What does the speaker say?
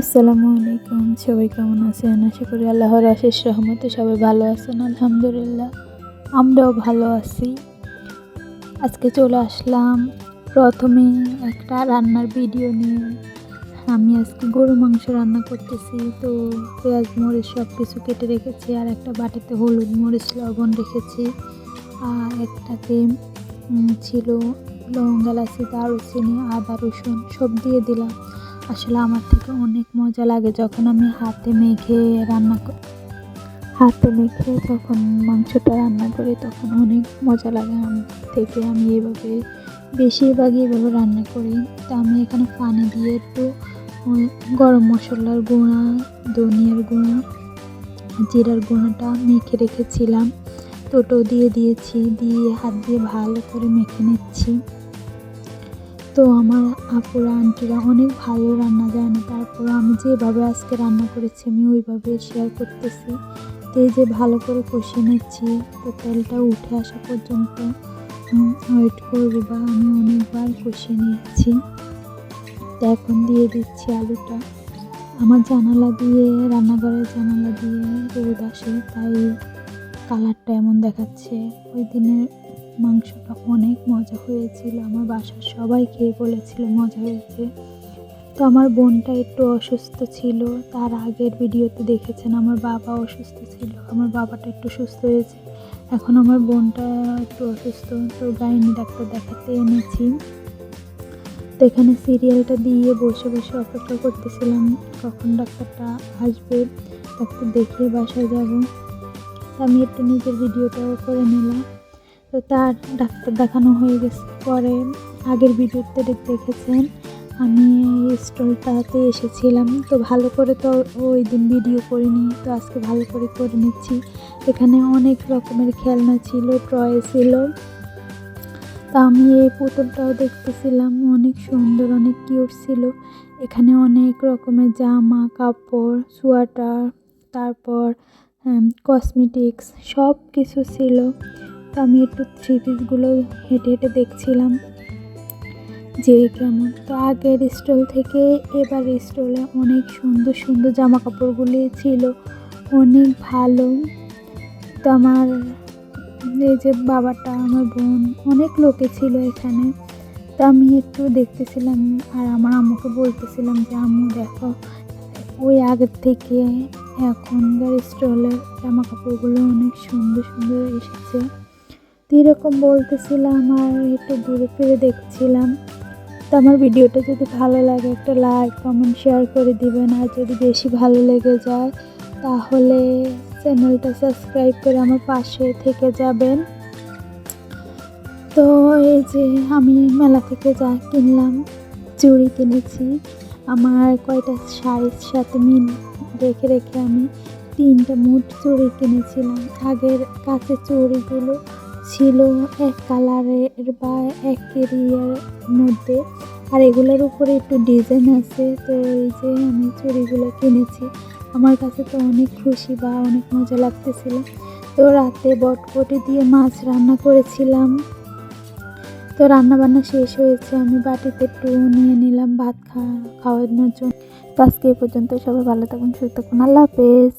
আসসালামু আলাইকুম। সবাই কেমন আছেন? আশা করি আল্লাহর আশেষ রহমতে সবাই ভালো আছেন, আলহামদুলিল্লাহ। আমরাও ভালো আছি। আজকে চলে আসলাম প্রথমে একটা রান্নার ভিডিও নিয়ে। আমি আজকে গরু মাংস রান্না করতেছি, তো পেঁয়াজ, মরিচ সব কিছু কেটে রেখেছি, আর একটা বাটিতে হলুদ, মরিচ, লবণ রেখেছি। আর একটাতে ছিল লং এলাচি, দারুচিনি, আদা, রসুন, সব দিয়ে দিলাম। আসলে আমার থেকে অনেক মজা লাগে যখন আমি হাতে মেখে রান্না করি। হাতে মেখে যখন মাংসটা রান্না করি তখন অনেক মজা লাগে আমার থেকে। আমি এভাবে, বেশিরভাগই এভাবে রান্না করি। তা আমি এখানে পানি দিয়ে একটু গরম মশলার গুঁড়া, ধনিয়ার গুঁড়া, জিরার গুঁড়োটা মেখে রেখেছিলাম। টোটো দিয়ে দিয়েছি, দিয়ে হাত দিয়ে ভালো করে মেখে নিচ্ছি। তো আমার আপুরা আন্টিরা অনেক ভালো রান্না জানে তারপর আমি যেভাবে আজকে রান্না করেছি, আমি ওইভাবে শেয়ার করতেছি। তো এই যে ভালো করে কষিয়ে নিচ্ছি, তো তেলটা উঠে আসা পর্যন্ত ওয়েট করব বা আমি অনেকবার কষিয়ে নিয়েছি তো এখন দিয়ে দিচ্ছি আলুটা। আমার জানালা দিয়ে, রান্নাঘরের জানালা দিয়ে রোদ আসে, তাই কালারটা এমন দেখাচ্ছে। ওই দিনের মাংসটা অনেক মজা হয়েছিল। আমার বাসার সবাই খেয়ে বলেছিল মজা হয়েছে। তো আমার বোনটা একটু অসুস্থ ছিল। তার আগের ভিডিওতে দেখেছেন আমার বাবা অসুস্থ ছিল। আমার বাবাটা একটু সুস্থ হয়েছে। এখন আমার বোনটা একটু অসুস্থ, তো গাইনি ডাক্তার দেখাতে এনেছি। তো এখানে সিরিয়ালটা দিয়ে বসে বসে অপেক্ষা করতেছিলাম, কখন ডাক্তারটা আসবে। ডাক্তার দেখিয়ে বাসায় যাব। আমি একটু নিজের ভিডিওটাও করে নিলাম। তো তার ডাক্তার দেখানো হয়ে গেছে। পরে আগের ভিডিওতে দেখেছেন, আমি এই স্টলটাতে এসেছিলাম। তো ভালো করে তো ওই দিন ভিডিও করিনি, তো আজকে ভালো করে করে নিচ্ছি। এখানে অনেক রকমের খেলনা ছিল টয় ছিল। তা আমি এই পুতুলটাও দেখতেছিলাম, অনেক সুন্দর, অনেক কিউট ছিল। এখানে অনেক রকমের জামা, কাপড় সোয়াটার তারপর কসমেটিক্স সব কিছু ছিল। তো আমি একটু থ্রি পিসগুলো হেঁটে হেঁটে দেখছিলাম যে কেমন। তো আগের স্টল থেকে এবার স্টলে অনেক সুন্দর সুন্দর জামা কাপড়গুলি ছিল, অনেক ভালো। তো আমার এই যে বাবাটা, আমার বোন, অনেক লোকে ছিল এখানে। তো আমি একটু দেখতেছিলাম আর আমার আম্মুকে বলতেছিলাম যে, আম্মু, দেখো, ওই আগের থেকে এখনকার স্টলের জামা কাপড়গুলো অনেক সুন্দর সুন্দর এসেছে। এরকম বলতেছিলাম আর একটু দূরে ফিরে দেখছিলাম। তো আমার ভিডিওটা যদি ভালো লাগে একটা লাইক কমেন্ট শেয়ার করে দিবেন। আর যদি বেশি ভালো লেগে যায়, তাহলে চ্যানেলটা সাবস্ক্রাইব করে আমার পাশে থেকে যাবেন। তো এই যে আমি মেলা থেকে যা কিনলাম, চুড়ি কিনেছি। আমার কয়টা শাড়ির সাথে মিল রেখে রেখে আমি তিনটা মুঠ চুড়ি কিনেছিলাম। আগের কাছে চুড়িগুলো ছিল এক কালারের বা এক এরিয়ার মধ্যে। আর এগুলোর উপরে একটু ডিজাইন আছে। তো এই যে আমি চুড়িগুলো কিনেছি, আমার কাছে তো অনেক খুশি বা অনেক মজা লাগতেছিল। তো রাতে বটবটি দিয়ে মাছ রান্না করেছিলাম। তো রান্না বান্না শেষ হয়েছে, আমি বাটিতে একটু নিয়ে নিলাম ভাত খাওয়ানোর জন্য। তো আজকে এই পর্যন্ত সবাই ভালো থাকুন, সুস্থ থাকুন। আল্লাহ হাফেজ।